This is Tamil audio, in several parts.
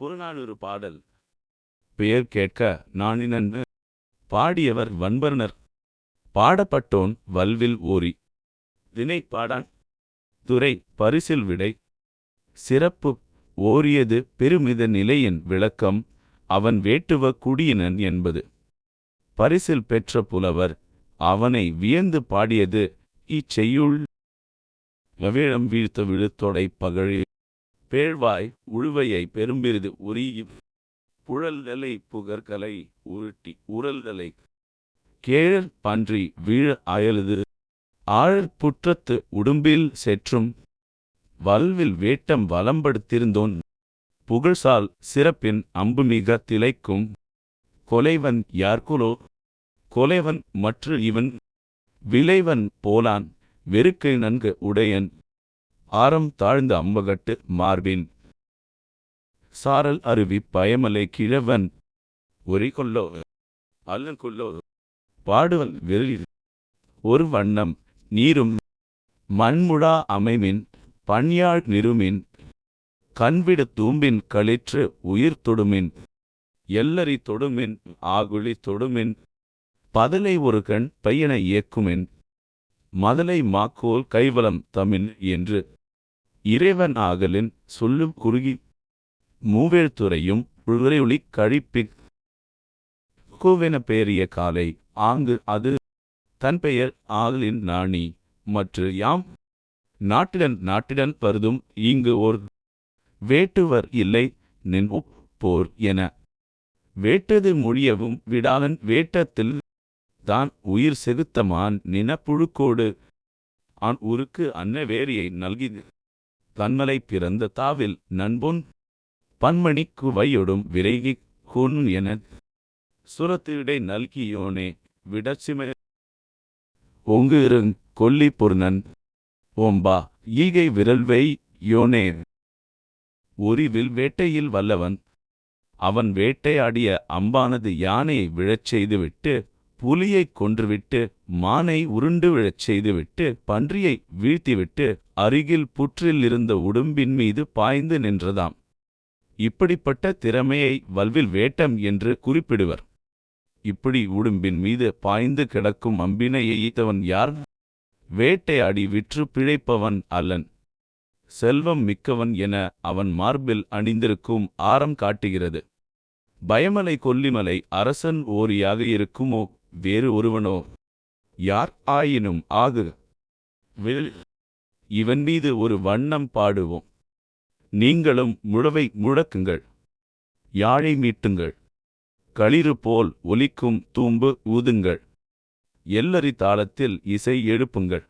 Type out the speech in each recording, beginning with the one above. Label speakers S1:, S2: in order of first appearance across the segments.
S1: புறநானூறு பாடல். பெயர் கேட்க நாணினன்னு பாடியவர் வன்பர்ணர் பாடப்பட்டோன் வல்வில் ஓரி தினை பாடான் துறை பரிசில் விடை சிறப்பு ஓரியது பெருமித நிலையின் விளக்கம் அவன் வேட்டுவ குடியினன் என்பது. பரிசில் பெற்ற புலவர் அவனை வியந்து பாடியது இச்செய்யுள் வெவேழம் வீழ்த்த விழுத்தொடை பகழி பேழ்வாய் உழுவையை பெரும்பிரிது உரி புழல்தலை புகர்கலை உருட்டி உரல்தலை கேழற் பன்றி வீழ அயலுது ஆழ் புற்றத்து உடும்பில் செற்றும் வல்வில் வேட்டம் வலம்படுத்திருந்தோன் புகழ்சால் சிறப்பின் அம்புமிக திளைக்கும் கொலைவன் யார்குலோ? கொலைவன் மற்று இவன் விளைவன் போலான் வெறுக்கை நன்கு உடையன் ஆரம் தாழ்ந்த அம்பகட்டு மார்பின். சாரல் அருவி பயமலை கிழவன். ஒரி கொல்லோ அல்லன் கொல்லோ பாடுவன் வெறில் ஒரு வண்ணம் நீரும். மண்முழா அமைமின் பன்யாழ் நிருமின். கண்விட தூம்பின் களிற்று உயிர் தொடுமின். எல்லரி தொடுமின் ஆகுழி தொடுமின். பதலை ஒரு கண் பையனை இயக்குமின். மதலை மாக்கோல் கைவலம் தமின் என்று. இறைவன் ஆகலின் சொல்லும் குறுகி மூவெழுத்துறையும் உழையொளி கழிப்பிக் கோவென பேரிய காலை ஆங்கு அது தன் பெயர் ஆகலின் நாணி. மற்ற யாம் நாட்டிடன் நாட்டிடன் பருதும் இங்கு ஓர் வேட்டுவர் இல்லை நின் போர் என வேட்டது மொழியவும் விடாதன் வேட்டத்தில் தான் உயிர் செகுத்தமான் நினப்புழுக்கோடு ஆண் உருக்கு அன்ன வேரியை நல்கிது. தன்மலை பிறந்த தாவில் நண்பொன் பன்மணிக்கு வையொடும் விரைகி குன் என சுரத்திடை நல்கியோனே விடச்சிம ஒங்கு இருங் கொல்லி பொருணன் ஓம்பா ஈகை விரல்வை யோனே. உரிவில் வேட்டையில் வல்லவன் அவன் வேட்டையாடிய அம்பானது யானையை விழச் செய்துவிட்டு புலியைக் கொன்றுவிட்டு மானை உருண்டு விழச் செய்துவிட்டு பன்றியை வீழ்த்திவிட்டு அருகில் புற்றில் இருந்த உடும்பின் மீது பாய்ந்து நின்றதாம். இப்படிப்பட்ட திறமையை வல்வில் வேட்டம் என்று குறிப்பிடுவர். இப்படி உடும்பின் மீது பாய்ந்து கிடக்கும் அம்பினை எய்த்தவன் யார்? வேட்டையாடி விற்று பிழைப்பவன் அல்லன். செல்வம் மிக்கவன் என அவன் மார்பில் அணிந்திருக்கும் ஆரம் காட்டுகிறது. பயமலை கொல்லிமலை அரசன் ஓரியாக இருக்குமோ? வேறு ஒருவனோ? யார் ஆயினும் ஆகு. வில் இவன் மீது ஒரு வண்ணம் பாடுவோம். நீங்களும் முழவை முழக்குங்கள். யாழை மீட்டுங்கள். களிறு போல் ஒலிக்கும் தூம்பு ஊதுங்கள். எல்லரி தாளத்தில் இசை எழுப்புங்கள்.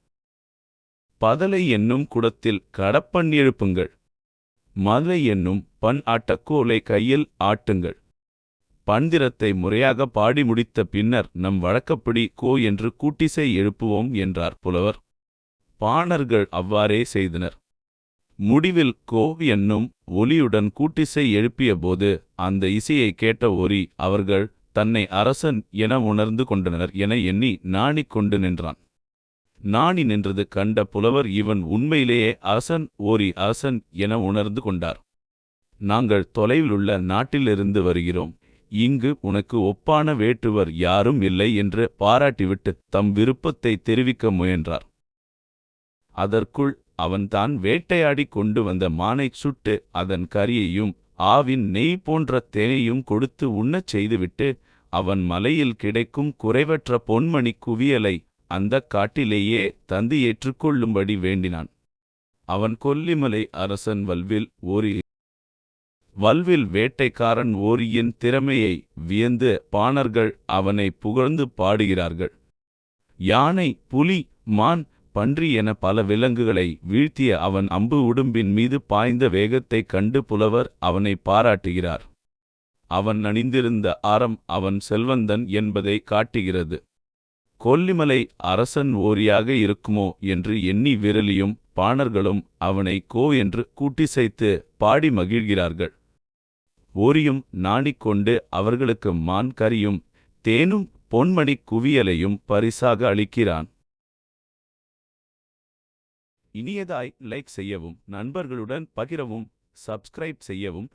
S1: பதலை என்னும் குடத்தில் கடப்பண் எழுப்புங்கள். மலை என்னும் பண் ஆட்டக்கோலை கையில் ஆட்டுங்கள். பந்திரத்தை முறையாக பாடி முடித்த பின்னர் நம் வழக்கப்படி கோ என்று கூட்டிசை எழுப்புவோம் என்றார் புலவர். பாணர்கள் அவ்வாறே செய்தனர். முடிவில் கோ என்னும் ஒலியுடன் கூட்டிசை எழுப்பியபோது அந்த இசையை கேட்ட ஒரி அவர்கள் தன்னை அரசன் என உணர்ந்து கொண்டனர் என எண்ணி நாணிக் கொண்டு நின்றான். நாணி நின்றது கண்ட புலவர் இவன் உண்மையிலேயே அரசன் ஓரி அரசன் என உணர்ந்து கொண்டார். நாங்கள் தொலைவிலுள்ள நாட்டிலிருந்து வருகிறோம். இங்கு உனக்கு ஒப்பான வேட்டுவர் யாரும் இல்லை என்று பாராட்டிவிட்டு தம் விருப்பத்தை தெரிவிக்க முயன்றார். அதற்குள் அவன் தான் வேட்டையாடி கொண்டு வந்த மானைச் சுட்டு அதன் கரியையும் ஆவின் நெய் போன்ற தேனையும் கொடுத்து உண்ணச் செய்துவிட்டு அவன் மலையில் கிடைக்கும் குறைவற்ற பொன்மணி குவியலை அந்தக் காட்டிலேயே தந்து ஏற்றுக்கொள்ளும்படி வேண்டினான். அவன் கொல்லிமலை அரசன் வல்வில் ஒரு வல்வில் வேட்டைக்காரன் ஓரியின் திறமையை வியந்து பாணர்கள் அவனை புகழ்ந்து பாடுகிறார்கள். யானை புலி மான் பன்றி என பல விலங்குகளை வீழ்த்திய அவன் அம்பு உடும்பின் மீது பாய்ந்த வேகத்தைக் கண்டு புலவர் அவனை பாராட்டுகிறார். அவன் அணிந்திருந்த ஆரம் அவன் செல்வந்தன் என்பதை காட்டுகிறது. கொல்லிமலை அரசன் ஓரியாக இருக்குமோ என்று எண்ணி விரலியும் பாணர்களும் அவனை கோ என்று கூட்டிசைத்து பாடி மகிழ்கிறார்கள். ஓரியும் நாணிக்கொண்டு அவர்களுக்கு மான் கரியும் தேனும் பொன்மணி குவியலையும் பரிசாக அளிக்கிறான். இனியதாய் லைக் செய்யவும் நண்பர்களுடன் பகிரவும் சப்ஸ்கிரைப் செய்யவும்.